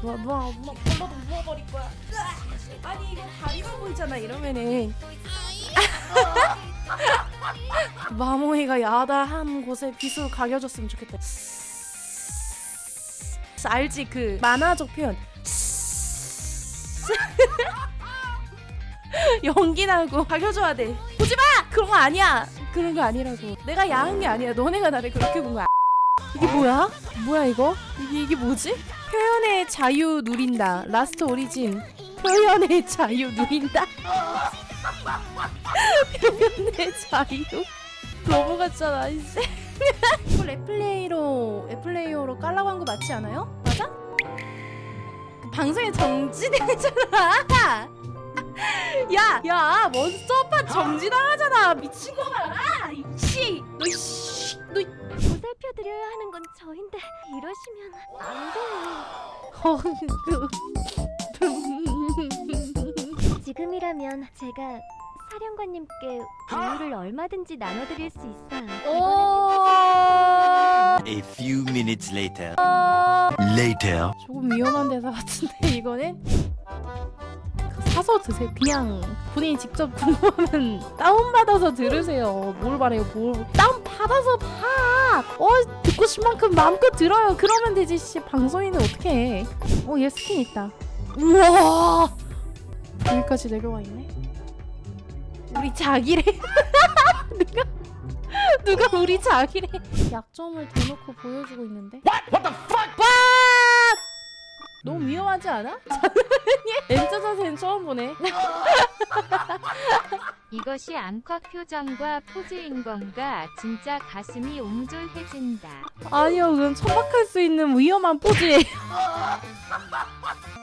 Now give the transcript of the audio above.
누가 누가 누가 발라도 부어버릴 거야. 아니 이거 다리가 보이잖아 이러면은. 마모이가 야다한 곳에 빗으로 가려줬으면 좋겠다. 알지 그 만화적 표현. 연기 나고 가려줘야 돼. 보지 마. 그런 거 아니야. 그런 거 아니라고. 내가 야한 게 아니야. 너네가 나를 그렇게 본 거야. 이게 뭐야? 뭐야 이거? 이게 이게 뭐지? 표현의 자유 누린다. 라스트 오리진. 표현의 자유 누린다. 표현의 자유. 너무 같잖아 이제. 이거 랩플레이로 랩플레이어로 깔라고 한 거 맞지 않아요? 맞아? 그 방송에 정지되잖아. 야, 야, 몬스터파 정지당하잖아. 미친거나. 이씨, 너 씨, 너보 살펴드려야 하는 건 저인데 이러시면 안 돼요. 지금이라면 제가 사령관님께 우유를 얼마든지 나눠드릴 수 있어요. 오. A few minutes later. Later. 조금 위험한 대사 같은데 이거는 그 사서 드세요. 그냥 본인이 직접 궁금하면 다운 받아서 들으세요. 뭘 바래요? 뭘 다운 받아서 봐. 어 듣고 싶은 만큼 마음껏 들어요. 그러면 되지. 씨 방송인은 어떻게 해? 어 얘 스킨 있다. 우와 여기까지 내려와 있네. 우리 자기래. 누가 누가 우리 자기래? 약점을 대놓고 보여주고 있는데. What the fuck? 너무 위험하지 않아? N자 자세는 처음 보네. 이것이 앙컷 표정과 포즈인 건가? 진짜 가슴이 옹졸해진다. 아니요, 그건 천박할 수 있는 위험한 포즈예요.